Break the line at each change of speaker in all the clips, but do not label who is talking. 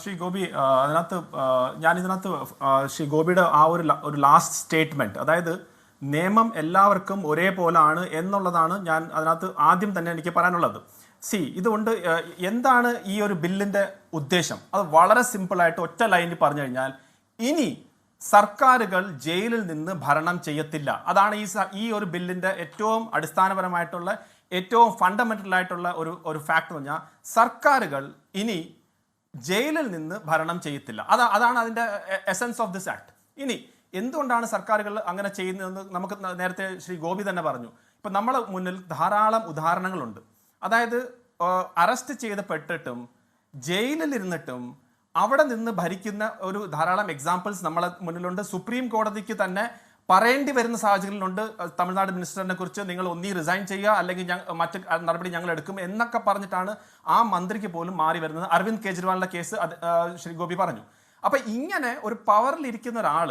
ശ്രീ ഗോപി അതിനകത്ത് ഞാൻ ഇതിനകത്ത് ശ്രീ ഗോപിയുടെ ആ ഒരു ഒരു ലാസ്റ്റ് സ്റ്റേറ്റ്മെന്റ് അതായത് നിയമം എല്ലാവർക്കും ഒരേപോലാണ് എന്നുള്ളതാണ് ഞാൻ അതിനകത്ത് ആദ്യം തന്നെ എനിക്ക് പറയാനുള്ളത്. സി ഇതുകൊണ്ട് എന്താണ് ഈ ഒരു ബില്ലിന്റെ ഉദ്ദേശം? അത് വളരെ സിമ്പിളായിട്ട് ഒറ്റ ലൈനിൽ പറഞ്ഞു കഴിഞ്ഞാൽ ഇനി സർക്കാരുകൾ ജയിലിൽ നിന്ന് ഭരണം ചെയ്യത്തില്ല. അതാണ് ഈ ഈ ഒരു ബില്ലിന്റെ ഏറ്റവും അടിസ്ഥാനപരമായിട്ടുള്ള ഏറ്റവും ഫണ്ടമെന്റൽ ആയിട്ടുള്ള ഒരു ഒരു ഫാക്ട് എന്ന് പറഞ്ഞാൽ സർക്കാരുകൾ ഇനി ജയിലിൽ നിന്ന് ഭരണം ചെയ്യത്തില്ല. അതാ അതാണ് അതിന്റെ എസൻസ് ഓഫ് ദിസ് ആക്ട് ഇനി എന്തുകൊണ്ടാണ് സർക്കാരുകൾ അങ്ങനെ ചെയ്യുന്നതെന്ന് നമുക്ക് നേരത്തെ ശ്രീ ഗോപി തന്നെ പറഞ്ഞു. ഇപ്പം നമ്മളെ മുന്നിൽ ധാരാളം ഉദാഹരണങ്ങളുണ്ട്. അതായത് അറസ്റ്റ് ചെയ്തപ്പെട്ടിട്ടും ജയിലിലിരുന്നിട്ടും അവിടെ നിന്ന് ഭരിക്കുന്ന ഒരു ധാരാളം എക്സാമ്പിൾസ് നമ്മളെ മുന്നിലുണ്ട്. സുപ്രീം കോടതിക്ക് തന്നെ പറയേണ്ടി വരുന്ന സാഹചര്യങ്ങളുണ്ട്. അഹ് തമിഴ്നാട് മിനിസ്റ്ററിനെ കുറിച്ച് നിങ്ങൾ ഒന്നീ റിസൈൻ ചെയ്യുക അല്ലെങ്കിൽ മറ്റ് നടപടി ഞങ്ങൾ എടുക്കും എന്നൊക്കെ പറഞ്ഞിട്ടാണ് ആ മന്ത്രിക്ക് പോലും മാറി വരുന്നത്. അരവിന്ദ് കെജ്രിവാളിന്റെ കേസ് ശ്രീ ഗോപി പറഞ്ഞു. അപ്പൊ ഇങ്ങനെ ഒരു പവറിൽ ഇരിക്കുന്ന ഒരാൾ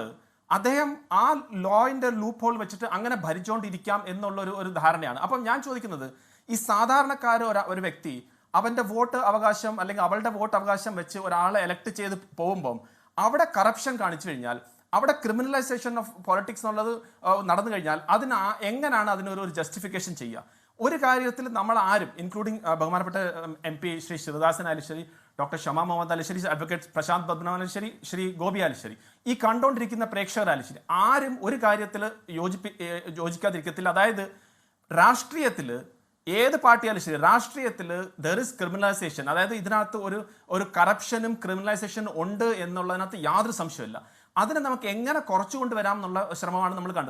അദ്ദേഹം ആ ലോയിന്റെ ലൂപ്പ് ഹോൾ വെച്ചിട്ട് അങ്ങനെ ഭരിച്ചുകൊണ്ടിരിക്കാം എന്നുള്ള ഒരു ഒരു ധാരണയാണ്. അപ്പം ഞാൻ ചോദിക്കുന്നത് ഈ സാധാരണക്കാര ഒരു വ്യക്തി അവന്റെ വോട്ട് അവകാശം അല്ലെങ്കിൽ അവളുടെ വോട്ട് അവകാശം വെച്ച് ഒരാളെ എലക്ട് ചെയ്ത് പോകുമ്പം അവിടെ കറപ്ഷൻ കാണിച്ചു കഴിഞ്ഞാൽ അവിടെ ക്രിമിനലൈസേഷൻ ഓഫ് പൊളിറ്റിക്സ് എന്നുള്ളത് നടന്നു കഴിഞ്ഞാൽ അതിന് എങ്ങനെയാണ് അതിനൊരു ഒരു ജസ്റ്റിഫിക്കേഷൻ ചെയ്യുക? ഒരു കാര്യത്തിൽ നമ്മൾ ആരും ഇൻക്ലൂഡിംഗ് ബഹുമാനപ്പെട്ട M P Shri Sivadasan Alisseri doctor Shama Muhammad Alisseri advocate Prashanth Padmanabhan Alisseri Shri Gopi Alisseri ഈ കണ്ടുകൊണ്ടിരിക്കുന്ന പ്രേക്ഷകർ അലിശ്ശേരി ആരും ഒരു കാര്യത്തിൽ യോജിപ്പി യോജിക്കാതിരിക്കത്തില്ല. അതായത് രാഷ്ട്രീയത്തിൽ ഏത് പാർട്ടിയാലും ശരി രാഷ്ട്രീയത്തിൽ ദർ ഇസ് ക്രിമിനലൈസേഷൻ അതായത് ഇതിനകത്ത് ഒരു ഒരു കറപ്ഷനും ക്രിമിനലൈസേഷനും ഉണ്ട് എന്നുള്ളതിനകത്ത് യാതൊരു സംശയമില്ല അതിനെ നമുക്ക് എങ്ങനെ കുറച്ചുകൊണ്ട് വരാം എന്നുള്ള ശ്രമമാണ് നമ്മൾ കണ്ടത്.